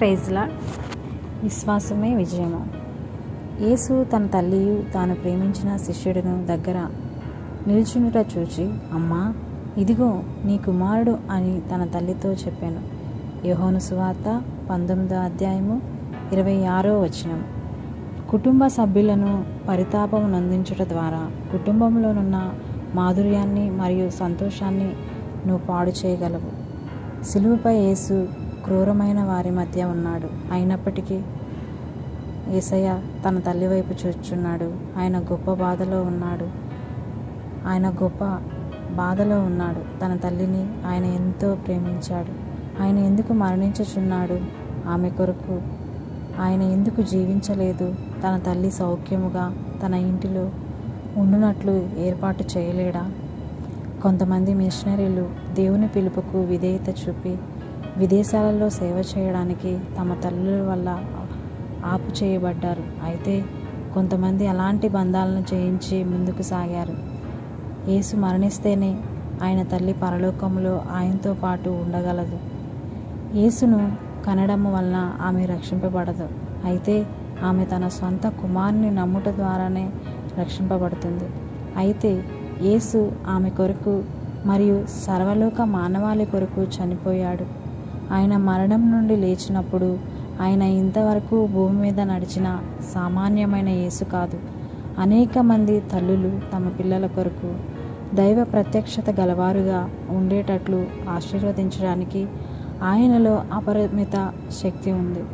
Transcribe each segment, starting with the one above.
ప్రైజ్లా. విశ్వాసమే విజయము. యేసు తన తల్లియు తాను ప్రేమించిన శిష్యుడును దగ్గర నిల్చునుట చూచి అమ్మా ఇదిగో నీ కుమారుడు అని తన తల్లితో చెప్పాను. యోహోను సువార్త పంతొమ్మిదో అధ్యాయము ఇరవై ఆరో వచనం. కుటుంబ సభ్యులను పరితాపం నందించుట ద్వారా కుటుంబంలోనున్న మాధుర్యాన్ని మరియు సంతోషాన్ని నువ్వు పాడు చేయగలవు. సిలువుపై యేసు క్రూరమైన వారి మధ్య ఉన్నాడు. అయినప్పటికీ ఏసయ్య తన తల్లి వైపు చూచున్నాడు ఆయన గొప్ప బాధలో ఉన్నాడు. ఆయన గొప్ప బాధలో ఉన్నాడు. తన తల్లిని ఆయన ఎంతో ప్రేమించాడు. ఆయన ఎందుకు మరణించుచున్నాడు? ఆమె కొరకు ఆయన ఎందుకు జీవించలేదు? తన తల్లి సౌఖ్యముగా తన ఇంటిలో ఉండునట్లు ఏర్పాటు చేయలేడా? కొంతమంది మిషనరీలు దేవుని పిలుపుకు విధేయత చూపి విదేశాలలో సేవ చేయడానికి తమ తల్లుల వల్ల ఆపు చేయబడ్డారు. అయితే కొంతమంది అలాంటి బంధాలను చేయించి ముందుకు సాగారు. యేసు మరణిస్తేనే ఆయన తల్లి పరలోకంలో ఆయనతో పాటు ఉండగలదు. యేసును కనడం వలన ఆమె రక్షింపబడదు. అయితే ఆమె తన సొంత కుమారుని నమ్ముట ద్వారానే రక్షింపబడుతుంది. అయితే యేసు ఆమె కొరకు మరియు సర్వలోక మానవాళి కొరకు చనిపోయాడు. ఆయన మరణం నుండి లేచినప్పుడు ఆయన ఇంతవరకు భూమి మీద నడిచిన సామాన్యమైన యేసు కాదు. అనేక మంది తల్లులు తమ పిల్లల కొరకు దైవ ప్రత్యక్షత గలవారుగా ఉండేటట్లు ఆశీర్వదించడానికి ఆయనలో అపరిమిత శక్తి ఉంది.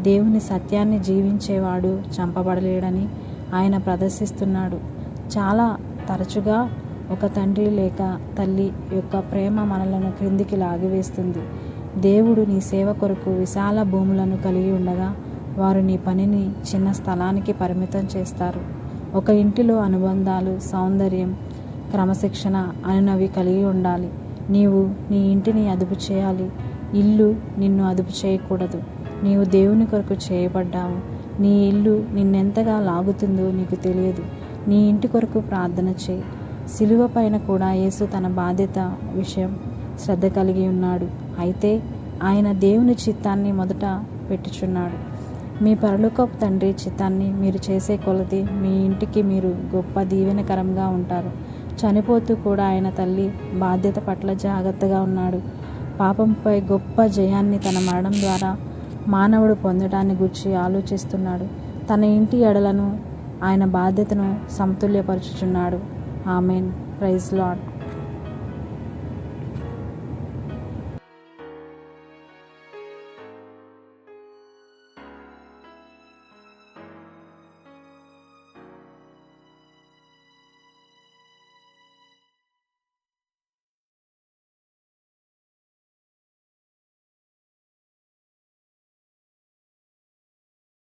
దేవుని సత్యాన్ని జీవించేవాడు చంపబడలేడని ఆయన ప్రదర్శిస్తున్నాడు. చాలా తరచుగా ఒక తండ్రి లేక తల్లి యొక్క ప్రేమ మనలను క్రిందికి లాగివేస్తుంది దేవుడు నీ సేవ కొరకు విశాల భూములను కలిగి ఉండగా వారు నీ పనిని చిన్న స్థలానికి పరిమితం చేస్తారు. ఒక ఇంటిలో అనుబంధాలు సౌందర్యం క్రమశిక్షణ అనునవి కలిగి ఉండాలి. నీవు నీ ఇంటిని అదుపు చేయాలి. ఇల్లు నిన్ను అదుపు చేయకూడదు. నీవు దేవుని కొరకు చేయబడ్డావు. నీ ఇల్లు నిన్నెంతగా లాగుతుందో నీకు తెలియదు. నీ ఇంటి కొరకు ప్రార్థన చేయి. సిలువ పైన కూడా యేసు తన బాధ్యత విషయం. శ్రద్ధ కలిగి ఉన్నాడు. అయితే ఆయన దేవుని చిత్తాన్ని మొదట పెట్టుచున్నాడు. మీ పరలోకపు తండ్రి చిత్తాన్ని మీరు చేసే కొలది మీ ఇంటికి మీరు గొప్ప దీవెనకరంగా ఉంటారు. చనిపోతూ కూడా ఆయన తల్లి బాధ్యత పట్ల జాగ్రత్తగా ఉన్నాడు. పాపంపై గొప్ప జయాన్ని తన మరణం ద్వారా మానవుడు పొందడాన్ని గురించి ఆలోచిస్తున్నాడు. తన ఇంటి ఎడలను ఆయన బాధ్యతను సమతుల్యపరుచుచున్నాడు. ఆమెన్. Praise lord